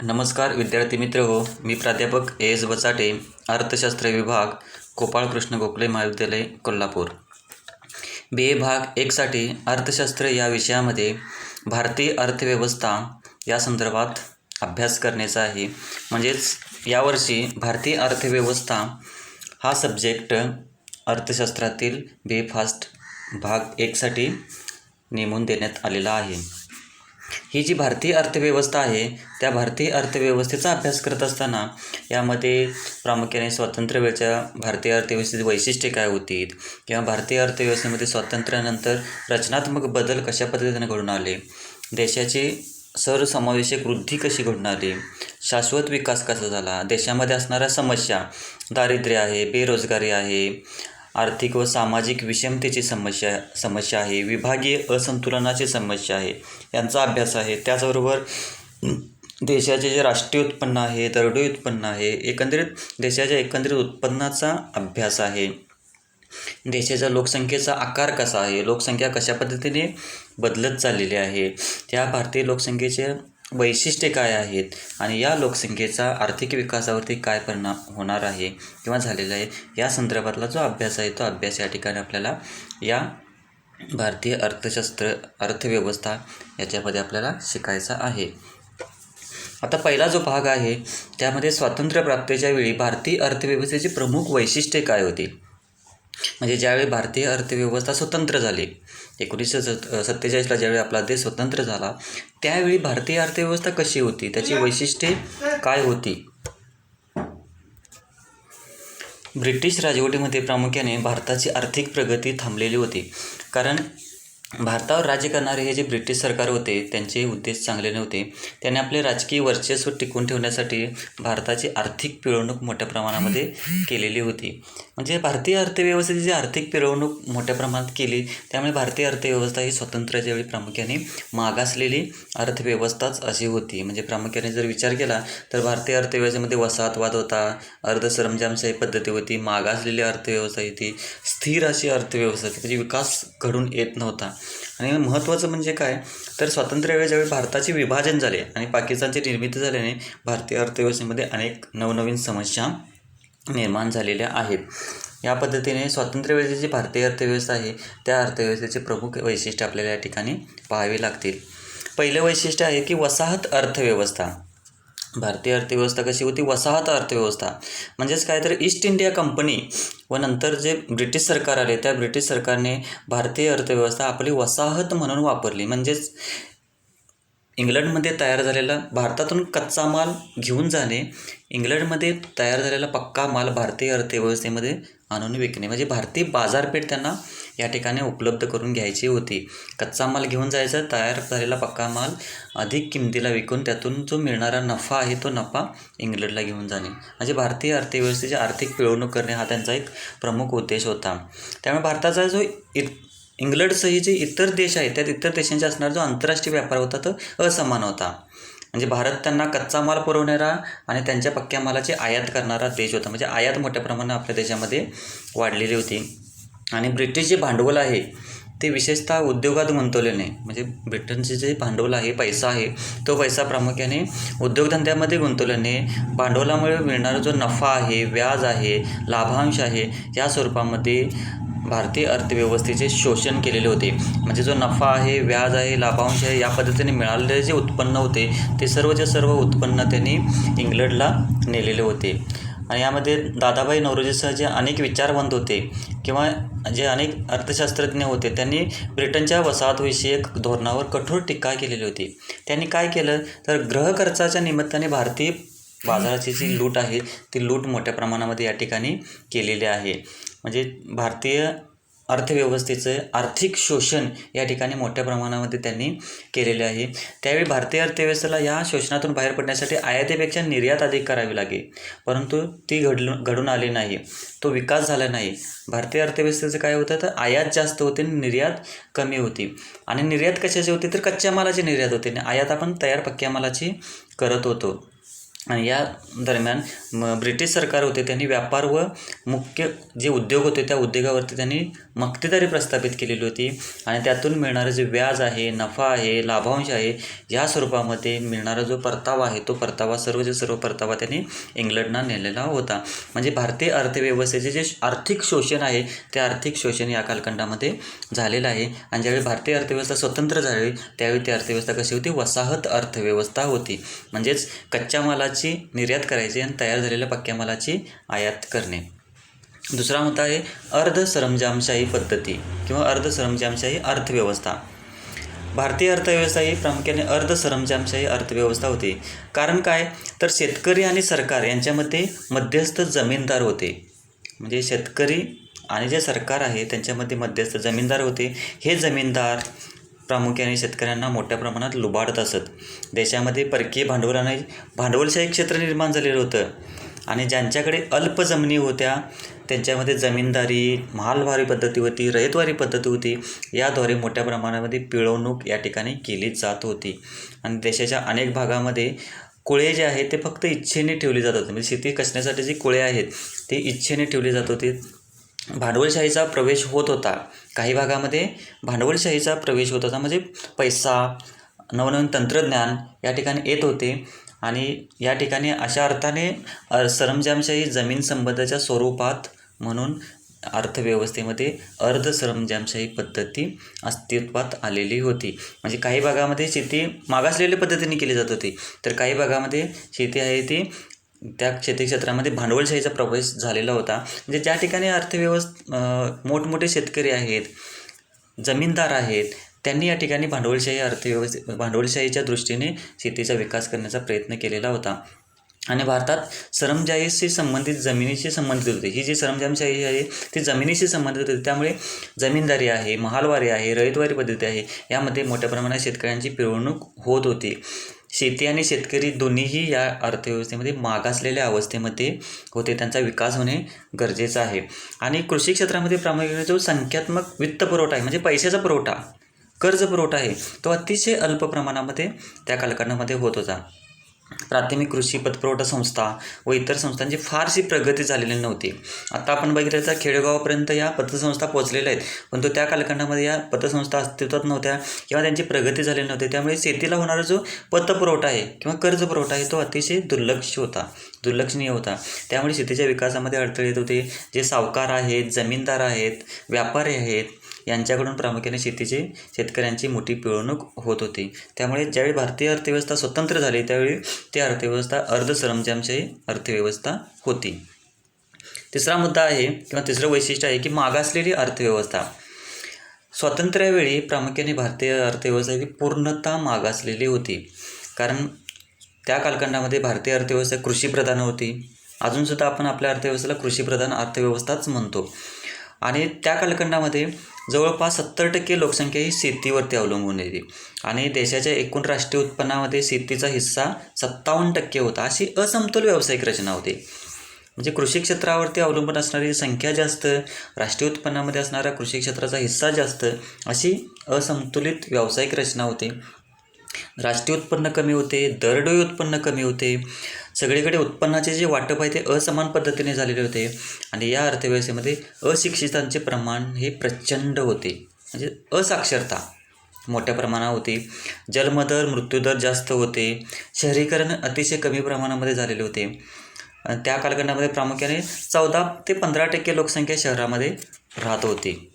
नमस्कार विद्यार्थी मित्र हो मी प्राध्यापक ए एस बचाटे अर्थशास्त्र विभाग गोपाळ कृष्ण गोखले महाविद्यालय कोल्हापूर. बी ए भाग एकसाठी अर्थशास्त्र या विषयामध्ये भारतीय अर्थव्यवस्था या संदर्भात अभ्यास करण्याचा आहे. म्हणजेच यावर्षी भारतीय अर्थव्यवस्था हा सब्जेक्ट अर्थशास्त्रातील बी ए फास्ट भाग एकसाठी नेमून देण्यात आलेला आहे. ही जी भारतीय अर्थव्यवस्था आहे त्या भारतीय अर्थव्यवस्थेचा अभ्यास करत असताना यामध्ये प्रामुख्याने स्वातंत्र्य वेळच्या भारतीय अर्थव्यवस्थेची वैशिष्ट्ये काय होती किंवा भारतीय अर्थव्यवस्थेमध्ये स्वातंत्र्यानंतर रचनात्मक बदल कशा पद्धतीने घडून आले? देशाची सर्वसमावेशक वृद्धी कशी घडून आली? शाश्वत विकास कसा झाला? देशामध्ये असणाऱ्या समस्या दारिद्र्य आहे बेरोजगारी आहे आर्थिक व सामाजिक विषमतेची समस्या समस्या आहे. विभागीय असंतुलनाची समस्या आहे. यांचा अभ्यास आहे. त्याचबरोबर देशाचे जे राष्ट्रीय उत्पन्न आहे दरडोई उत्पन्न आहे एकंदरीत देशाच्या एकंदरीत उत्पन्नाचा अभ्यास आहे. देशाच्या लोकसंख्येचा आकार कसा आहे? लोकसंख्या कशा पद्धतीने बदलत चाललेली आहे? त्या भारतीय लोकसंख्येच्या वैशिष्ट्ये काय आहेत आणि या लोकसंख्येचा आर्थिक विकासावरती काय परिणाम होणार आहे किंवा झालेला आहे या संदर्भातला जो अभ्यास आहे तो अभ्यास या ठिकाणी आपल्याला या भारतीय अर्थशास्त्र अर्थव्यवस्था याच्यामध्ये आपल्याला शिकायचा आहे. आता पहिला जो भाग आहे त्यामध्ये स्वातंत्र्यप्राप्तीच्या वेळी भारतीय अर्थव्यवस्थेची प्रमुख वैशिष्ट्ये काय होती? म्हणजे ज्यावेळी भारतीय अर्थव्यवस्था स्वतंत्र झाली एकोणीसशे सत सत्तेचाळीसला ज्यावेळी आपला देश स्वतंत्र झाला त्यावेळी भारतीय अर्थव्यवस्था कशी होती? त्याची वैशिष्ट्ये काय होती? ब्रिटिश राजवटीमध्ये प्रामुख्याने भारताची आर्थिक प्रगती थांबलेली होती. कारण भारतावर राज्य करणारे हे जे ब्रिटिश सरकार होते त्यांचे उद्देश चांगले नव्हते. त्यांनी आपले राजकीय वर्चस्व टिकून ठेवण्यासाठी भारताची आर्थिक पिळवणूक मोठ्या प्रमाणामध्ये केलेली होती. म्हणजे भारतीय अर्थव्यवस्थेची जी आर्थिक पिरवणूक मोठ्या प्रमाणात केली त्यामुळे भारतीय अर्थव्यवस्था ही स्वातंत्र्याच्या वेळी प्रामुख्याने मागासलेली अर्थव्यवस्थाच अशी होती. म्हणजे प्रामुख्याने जर विचार केला तर भारतीय अर्थव्यवस्थेमध्ये वसाहतवाद होता अर्धसरंजामशाही पद्धती होती मागासलेली अर्थव्यवस्था होती स्थिर अशी अर्थव्यवस्था होती त्याची विकास घडून येत नव्हता. आणि महत्त्वाचं म्हणजे काय? तर स्वातंत्र्यावेळी ज्यावेळी भारताचे विभाजन झाले आणि पाकिस्तानची निर्मिती झाल्याने भारतीय अर्थव्यवस्थेमध्ये अनेक नवनवीन समस्या निर्माण झालेल्या आहेत. या पद्धतीने स्वातंत्र्यवेळेची जी भारतीय अर्थव्यवस्था आहे त्या अर्थव्यवस्थेचे प्रमुख वैशिष्ट्य आपल्याला या ठिकाणी पाहावे लागतील. पहिलं वैशिष्ट्य आहे की वसाहत अर्थव्यवस्था. भारतीय अर्थव्यवस्था कशी होती? वसाहत अर्थव्यवस्था. म्हणजेच काय? तर ईस्ट इंडिया कंपनी व नंतर जे ब्रिटिश सरकार आले त्या ब्रिटिश सरकारने भारतीय अर्थव्यवस्था आपली वसाहत म्हणून वापरली. म्हणजेच इंग्लंडमध्ये तयार झालेला भारतातून कच्चा माल घेऊन जाणे इंग्लंडमध्ये तयार झालेला पक्का माल भारतीय अर्थव्यवस्थेमध्ये आणून विकणे. म्हणजे भारतीय बाजारपेठ त्यांना या ठिकाणी उपलब्ध करून घ्यायची होती. कच्चा माल घेऊन जायचा तयार झालेला पक्का माल अधिक किमतीला विकून त्यातून जो मिळणारा नफा आहे तो नफा इंग्लंडला घेऊन जाणे. म्हणजे भारतीय अर्थव्यवस्थेची आर्थिक पिळवणूक करणे हा त्यांचा एक प्रमुख उद्देश होता. त्यामुळे भारताचा जो इत इंग्लंडसही जे इतर देश आहेत त्यात इतर देशांच्या असणारा जो आंतरराष्ट्रीय व्यापार होता तो असमान होता. म्हणजे भारत त्यांना कच्चा माल पुरवणारा आणि त्यांच्या पक्क्या मालाची आयात करणारा देश होता. म्हणजे आयात मोठ्या प्रमाणात आपल्या देशामध्ये वाढलेली होती. आणि ब्रिटिश जे भांडवल आहे ते विशेषतः उद्योगात गुंतवले नाही. म्हणजे ब्रिटनचे जे भांडवल आहे पैसा आहे तो पैसा प्रामुख्याने उद्योगधंद्यामध्ये गुंतवल्याने भांडवलामुळे मिळणारा जो नफा आहे व्याज आहे लाभांश आहे या स्वरूपामध्ये भारतीय अर्थव्यवस्थेचे शोषण केलेले होते. म्हणजे जो नफा आहे व्याज आहे लाभांश आहे या पद्धतीने मिळालेले जे उत्पन्न होते ते सर्वच्या सर्व उत्पन्न त्यांनी इंग्लंडला नेलेले होते. आणि यामध्ये दादाभाई नवरोजीसह जे अनेक विचारवंत होते किंवा जे अनेक अर्थशास्त्रज्ञ होते त्यांनी ब्रिटनच्या वसाहतविषयक धोरणावर कठोर टीका केलेली होती. त्यांनी काय केलं? तर ग्रह खर्चाच्या निमित्ताने भारतीय बाजाराची जी लूट आहे ती लूट मोठ्या प्रमाणामध्ये या ठिकाणी केलेली आहे. म्हणजे भारतीय अर्थव्यवस्थेचं आर्थिक शोषण या ठिकाणी मोठ्या प्रमाणामध्ये त्यांनी केलेले आहे. त्यावेळी भारतीय अर्थव्यवस्थेला या शोषणातून बाहेर पडण्यासाठी आयातीपेक्षा निर्यात अधिक करावी लागेल. परंतु ती घडलून घडून आली नाही. तो विकास झाला नाही. भारतीय अर्थव्यवस्थेचं काय होतं? तर आयात जास्त होते आणि निर्यात कमी होती. आणि निर्यात कशाची होती? तर कच्च्या मालाची निर्यात होते. आणि आयात आपण तयार पक्क्या मालाची करत होतो. या दरम्यान म ब्रिटिश सरकार होते त्यांनी व्यापार व मुख्य जे उद्योग होते त्या उद्योगावरती त्यांनी मक्तेदारी प्रस्थापित केलेली होती. आणि त्यातून मिळणारं जे व्याज आहे नफा आहे लाभांश आहे या स्वरूपामध्ये मिळणारा जो परतावा आहे तो परतावा सर्व जे सर्व परतावा त्यांनी इंग्लंडना नेलेला होता. म्हणजे भारतीय अर्थव्यवस्थेचे जे आर्थिक शोषण आहे ते आर्थिक शोषण या कालखंडामध्ये झालेलं आहे. आणि ज्यावेळी भारतीय अर्थव्यवस्था स्वतंत्र झाली त्यावेळी ती अर्थव्यवस्था कशी होती? वसाहत अर्थव्यवस्था होती. म्हणजेच कच्च्या मालाची निर्यात करायची आणि तयार झालेल्या पक्क्या मालाची आयात करणे. दुसरा मुद्दा आहे अर्ध सरंजामशाही पद्धती किंवा अर्ध सरंजामशाही अर्थव्यवस्था. भारतीय अर्थव्यवस्था ही प्रामुख्याने अर्ध सरंजामशाही अर्थव्यवस्था होती. कारण काय? तर शेतकरी आणि सरकार यांच्यामध्ये मध्यस्थ जमीनदार होते. म्हणजे शेतकरी आणि जे सरकार आहे त्यांच्यामध्ये मध्यस्थ जमीनदार होते. हे जमीनदार प्रामुख्याने शेतकऱ्यांना मोठ्या प्रमाणात लुबाडत असत. देशामध्ये परकीय भांडवलाने भांडवलशाही क्षेत्र निर्माण झालेलं होतं. आणि ज्यांच्याकडे अल्प जमिनी होत्या त्यांच्यामध्ये जमीनदारी मालभारी पद्धती होती रयतवारी पद्धती होती याद्वारे मोठ्या प्रमाणामध्ये पिळवणूक या ठिकाणी केली जात होती. आणि देशाच्या अनेक भागामध्ये कुळे जे आहेत ते फक्त इच्छेने ठेवली जात होते. म्हणजे शेती कसण्यासाठी जी कुळे आहेत ते इच्छेने ठेवली जात होती. भांडवलशाहीचा प्रवेश होत होता. काही भागामध्ये भांडवलशाहीचा प्रवेश होत होता. म्हणजे पैसा नवनवीन तंत्रज्ञान या ठिकाणी येत होते. आणि या ठिकाणी अशा अर्थाने सरंजामशाही जमीन संबंधाच्या स्वरूपात म्हणून अर्थव्यवस्थेमध्ये अर्धसरंजामशाही पद्धती अस्तित्वात आलेली होती. म्हणजे काही भागामध्ये शेती मागासलेल्या पद्धतीने केली जात होती. तर काही भागामध्ये शेती आहे ती त्या शेती क्षेत्रामध्ये भांडवलशाहीचा प्रवेश झालेला होता. म्हणजे ज्या ठिकाणी अर्थव्यवस्था मोठमोठे शेतकरी आहेत जमीनदार आहेत त्यांनी या ठिकाणी भांडवलशाही अर्थव्यवस्थे भांडवलशाहीच्या दृष्टीने शेतीचा विकास करण्याचा प्रयत्न केलेला होता. आणि भारतात सरमजाईशी संबंधित जमिनीशी संबंधित होती. ही जी सरंजामशाही आहे ती जमिनीशी संबंधित होती. त्यामुळे जमीनदारी आहे महालवारी आहे रयतवारी पद्धती आहे यामध्ये मोठ्या प्रमाणात शेतकऱ्यांची पिळवणूक होत होती. शेती आणि शेतकरी दोन्हीही या अर्थव्यवस्थेमध्ये मागासलेल्या अवस्थेमध्ये होते. त्यांचा विकास होणे गरजेचं आहे. आणि कृषी क्षेत्रामध्ये प्रामुख्याने जो संख्यात्मक वित्त पुरवठा आहे म्हणजे पैशाचा पुरवठा कर्ज पुरवठा आहे तो अतिशय अल्प प्रमाणामध्ये त्या कालखंडामध्ये होत होता. प्राथमिक कृषी पतपुरवठा संस्था व इतर संस्थांची फारशी प्रगती झालेली नव्हती. आता आपण बघितलं तर खेडेगावापर्यंत या पतसंस्था पोहोचलेल्या आहेत. परंतु त्या कालखंडामध्ये या पतसंस्था अस्तित्वात नव्हत्या किंवा त्यांची प्रगती झालेली नव्हती. त्यामुळे शेतीला होणारा जो पतपुरवठा आहे किंवा कर्ज पुरवठा आहे तो अतिशय दुर्लक्ष होता दुर्लक्षणीय होता. त्यामुळे शेतीच्या विकासामध्ये अडथळे येत होते. जे सावकार आहेत जमीनदार आहेत व्यापारी आहेत यांच्याकडून प्रामुख्याने शेतीचे शेतकऱ्यांची मोठी पिळवणूक होत होती. त्यामुळे ज्यावेळी भारतीय अर्थव्यवस्था स्वतंत्र झाली त्यावेळी ती अर्थव्यवस्था अर्धसरंजामशाही अर्थव्यवस्था होती. तिसरा मुद्दा आहे किंवा तिसरं वैशिष्ट्य आहे की मागासलेली अर्थव्यवस्था. स्वातंत्र्यावेळी प्रामुख्याने भारतीय अर्थव्यवस्था ही पूर्णतः मागासलेली होती. कारण त्या कालखंडामध्ये भारतीय अर्थव्यवस्था कृषीप्रधान होती. अजूनसुद्धा आपण आपल्या अर्थव्यवस्थेला कृषीप्रधान अर्थव्यवस्थाच म्हणतो. आणि त्या कालखंडामध्ये जवळपास सत्तर टक्के लोकसंख्या ही शेतीवरती अवलंबून येते आणि देशाच्या एकूण राष्ट्रीय उत्पन्नामध्ये शेतीचा हिस्सा सत्तावन्न टक्के होता. अशी असमतोल व्यावसायिक रचना होती. म्हणजे कृषी क्षेत्रावरती अवलंबून असणारी संख्या जास्त राष्ट्रीय उत्पन्नामध्ये असणारा कृषी क्षेत्राचा हिस्सा जास्त अशी असंतुलित व्यावसायिक रचना होती. राष्ट्रीय उत्पन्न कमी होते दरडोई उत्पन्न कमी होते. सगळीकडे उत्पन्नाचे जे वाटप आहे ते असमान पद्धतीने झालेले होते. आणि या अर्थव्यवस्थेमध्ये अशिक्षितांचे प्रमाण हे प्रचंड होते. म्हणजे असाक्षरता मोठ्या प्रमाणात होती. जन्मदर मृत्यूदर जास्त होते. शहरीकरण अतिशय कमी प्रमाणामध्ये झालेले होते. त्या कालखंडामध्ये प्रामुख्याने चौदा ते पंधरा टक्के लोकसंख्या शहरामध्ये राहत होती.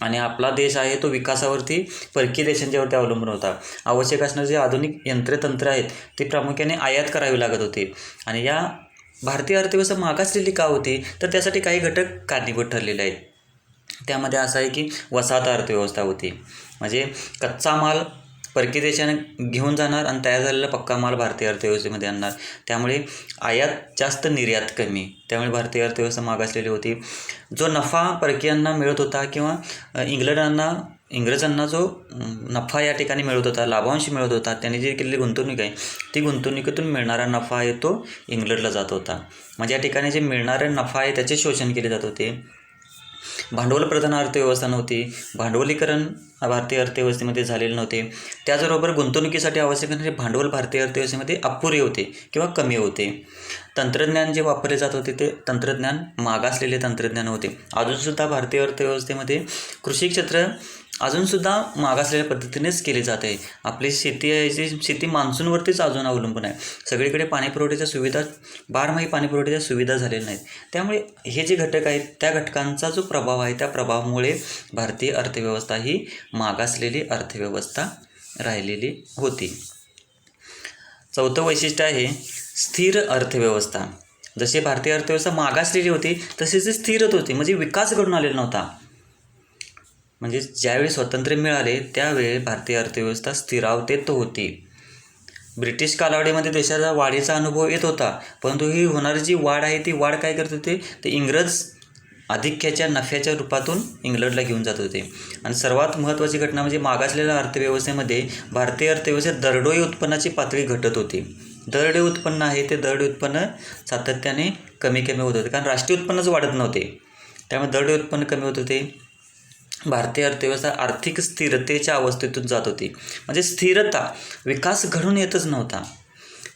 आणि आपला देश आहे तो विकासावरती परकीय देशांच्यावरती अवलंबून होता. आवश्यक असणारे जे आधुनिक यंत्रतंत्र आहेत ते प्रामुख्याने आयात करावी लागत होते. आणि या भारतीय अर्थव्यवस्था मागासलेली का होती तर त्यासाठी काही घटक कारणीभूत ठरलेले आहेत. त्यामध्ये असं आहे की वसाहत अर्थव्यवस्था होती. म्हणजे कच्चा माल परकीय देशाने घेऊन जाणार आणि तयार झालेला पक्का माल भारतीय अर्थव्यवस्थेमध्ये आणणार. त्यामुळे आयात जास्त निर्यात कमी. त्यामुळे भारतीय अर्थव्यवस्था मागासलेली होती. जो नफा परकीयांना मिळत होता किंवा इंग्लंडांना इंग्रजांना जो नफा या ठिकाणी मिळत होता लाभांश मिळत होता त्यांनी जी केलेली गुंतवणूक आहे ती गुंतवणुकीतून मिळणारा नफा आहे तो इंग्लंडला जात होता. म्हणजे या ठिकाणी जे मिळणारा नफा आहे त्याचे शोषण केले जात होते. भांडवलप्रधान अर्थव्यवस्था नव्हती. भांडवलीकरण भारतीय अर्थव्यवस्थेमध्ये झालेले नव्हते. त्याचबरोबर गुंतवणुकीसाठी आवश्यक असणारे भांडवल भारतीय अर्थव्यवस्थेमध्ये अपुरे होते किंवा कमी होते. तंत्रज्ञान जे वापरले जात होते ते तंत्रज्ञान मागासलेले तंत्रज्ञान होते. अजूनसुद्धा भारतीय अर्थव्यवस्थेमध्ये कृषी क्षेत्र अजूनसुद्धा मागासलेल्या पद्धतीनेच केली जात आहे. आपली शेती आहे जी शेती मान्सूनवरतीच अजून अवलंबून आहे. सगळीकडे पाणीपुरवठ्याच्या सुविधा बारमाही पाणीपुरवठ्याच्या सुविधा झालेल्या नाहीत. त्यामुळे हे जे घटक आहेत त्या घटकांचा जो प्रभाव आहे त्या प्रभावामुळे भारतीय अर्थव्यवस्था ही मागासलेली अर्थव्यवस्था राहिलेली होती. चौथं वैशिष्ट्य आहे स्थिर अर्थव्यवस्था. जशी भारतीय अर्थव्यवस्था मागासलेली होती तशी ती स्थिरच होती. म्हणजे विकास घडून आलेला नव्हता. म्हणजे ज्यावेळी स्वातंत्र्य मिळाले त्यावेळी भारतीय अर्थव्यवस्था स्थिरावतेत होती. ब्रिटिश कालावधीमध्ये देशाचा वाढीचा अनुभव येत होता परंतु ही होणारी जी वाढ आहे ती वाढ काय करत होते? ते इंग्रज आधिक्याच्या नफ्याच्या रूपातून इंग्लंडला घेऊन जात होते. आणि सर्वात महत्त्वाची घटना म्हणजे मागासलेल्या अर्थव्यवस्थेमध्ये भारतीय अर्थव्यवस्थेत दरडोई उत्पन्नाची पातळी घटत होती. दरडोई उत्पन्न आहे ते दरडे उत्पन्न सातत्याने कमी कमी होत होते कारण राष्ट्रीय उत्पन्नच वाढत नव्हते. त्यामुळे दरडे उत्पन्न कमी होत होते. भारतीय अर्थव्यवस्था आर्थिक स्थिरतेच्या अवस्थेतून जात होती. म्हणजे स्थिरता विकास घडून येतच नव्हता.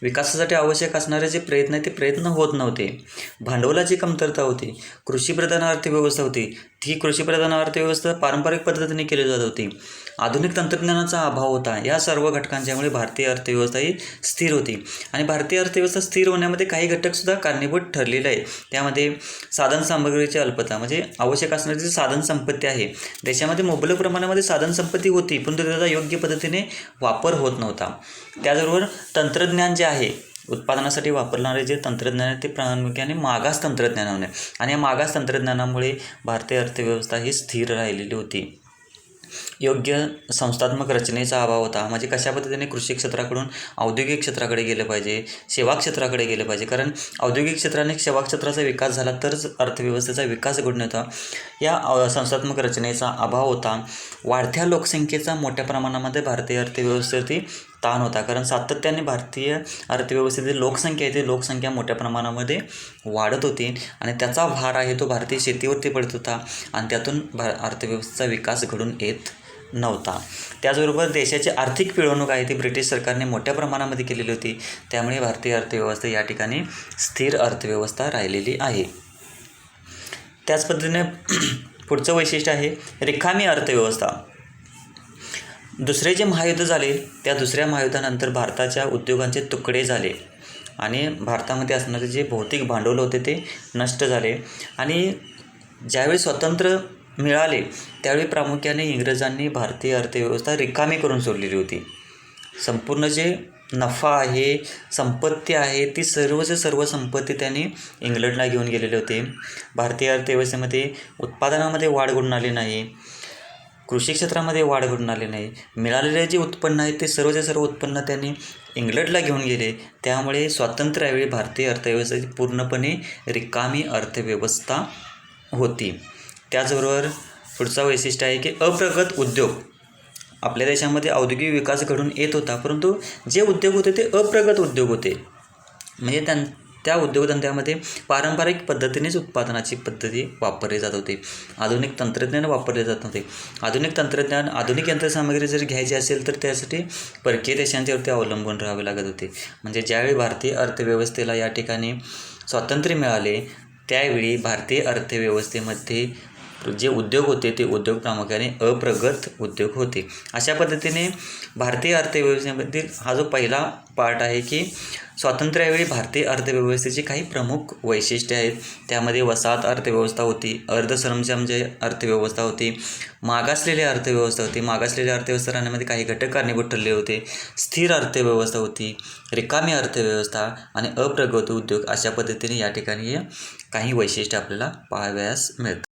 विकासासाठी आवश्यक असणारे जे प्रयत्न आहे ते प्रयत्न होत नव्हते. भांडवलाची कमतरता होती. कृषीप्रधान अर्थव्यवस्था होती. ही कृषीप्रधान अर्थव्यवस्था पारंपरिक पद्धतीने केली जात होती. आधुनिक तंत्रज्ञानाचा अभाव होता. या सर्व घटकांच्यामुळे भारतीय अर्थव्यवस्था ही स्थिर होती. आणि भारतीय अर्थव्यवस्था स्थिर होण्यामध्ये काही घटकसुद्धा कारणीभूत ठरलेले आहे त्यामध्ये साधन सामग्रीची अल्पता म्हणजे आवश्यक असणारी जी साधन संपत्ती आहे देशामध्ये मुबलक प्रमाणामध्ये साधन संपत्ती होती परंतु त्याचा योग्य पद्धतीने वापर होत नव्हता. त्याचबरोबर तंत्रज्ञान जे आहे उत्पादनासाठी वापरणारे जे तंत्रज्ञान आहे ते प्रामुख्याने मागास तंत्रज्ञानाने. आणि या मागास तंत्रज्ञानामुळे भारतीय अर्थव्यवस्था ही स्थिर राहिलेली होती. योग्य संस्थात्मक रचनेचा अभाव होता. म्हणजे कशा पद्धतीने कृषी क्षेत्राकडून औद्योगिक क्षेत्राकडे गेलं पाहिजे? सेवा क्षेत्राकडे गेलं पाहिजे. कारण औद्योगिक क्षेत्राने सेवा क्षेत्राचा विकास झाला तरच अर्थव्यवस्थेचा विकास घडून येतो. या संस्थात्मक रचनेचा अभाव होता. वाढत्या लोकसंख्येचा मोठ्या प्रमाणामध्ये भारतीय अर्थव्यवस्थेवरती ताण होता. कारण सातत्याने भारतीय अर्थव्यवस्थेतील लोकसंख्या आहे ती लोकसंख्या मोठ्या प्रमाणामध्ये वाढत होती आणि त्याचा भार आहे तो भारतीय शेतीवरती पडत होता आणि त्यातून भा अर्थव्यवस्थेचा विकास घडून येत नव्हता. त्याचबरोबर देशाची आर्थिक पिळवणूक आहे ती ब्रिटिश सरकारने मोठ्या प्रमाणामध्ये केलेली होती. त्यामुळे भारतीय अर्थव्यवस्था या ठिकाणी स्थिर अर्थव्यवस्था राहिलेली आहे. त्याच पद्धतीने पुढचं वैशिष्ट्य आहे रिकामी अर्थव्यवस्था. दुसरे जे महायुद्ध झाले त्या दुसऱ्या महायुद्धानंतर भारताच्या उद्योगांचे तुकडे झाले. आणि भारतामध्ये असणारे जे भौतिक भांडवल होते ते नष्ट झाले. आणि ज्यावेळी स्वतंत्र मिळाले त्यावेळी प्रामुख्याने इंग्रजांनी भारतीय अर्थव्यवस्था रिकामी करून सोडलेली होती. संपूर्ण जे नफा आहे संपत्ती आहे ती सर्वचे सर्व संपत्ती त्यांनी इंग्लंडला घेऊन गेलेले होते. भारतीय अर्थव्यवस्थेमध्ये उत्पादनामध्ये वाढ घडून आली नाही. कृषी क्षेत्रामध्ये वाढ घडून आली नाही. मिळालेले जे उत्पन्न आहे ते सर्वचे सर्व उत्पन्न त्यांनी इंग्लंडला घेऊन गेले. त्यामुळे स्वातंत्र्यावेळी भारतीय अर्थव्यवस्थेची पूर्णपणे रिकामी अर्थव्यवस्था होती. त्याचबरोबर पुढचा वैशिष्ट्य आहे की अप्रगत उद्योग. आपल्या देशामध्ये औद्योगिक विकास घडून येत होता परंतु जे उद्योग होते ते अप्रगत उद्योग होते. म्हणजे त्यां त्या उद्योगधंद्यामध्ये पारंपरिक पद्धतीनेच उत्पादनाची पद्धती वापरली जात होती. आधुनिक तंत्रज्ञान वापरले जात नव्हते. आधुनिक तंत्रज्ञान आधुनिक यंत्रसामग्री जर घ्यायची असेल तर त्यासाठी परकीय देशांच्यावरती अवलंबून राहावे लागत होते. म्हणजे ज्यावेळी भारतीय अर्थव्यवस्थेला या ठिकाणी स्वातंत्र्य मिळाले त्यावेळी भारतीय अर्थव्यवस्थेमध्ये जे उद्योग होते ते उद्योग प्रामुख्याने अप्रगत उद्योग होते. अशा पद्धतीने भारतीय अर्थव्यवस्थेमधील हा जो पहिला पार्ट आहे की स्वातंत्र्यावेळी भारतीय अर्थव्यवस्थेची काही प्रमुख वैशिष्ट्ये आहेत. त्यामध्ये वसाहत अर्थव्यवस्था होती अर्धसरंजाम जे म्हणजे अर्थव्यवस्था होती मागासलेली अर्थव्यवस्था होती. मागासलेल्या अर्थव्यवस्था राहण्यामध्ये काही घटक कारणीभूत ठरले होते. स्थिर अर्थव्यवस्था होती रिकामी अर्थव्यवस्था आणि अप्रगत उद्योग अशा पद्धतीने या ठिकाणी काही वैशिष्ट्ये आपल्याला पाहावयास मिळतात.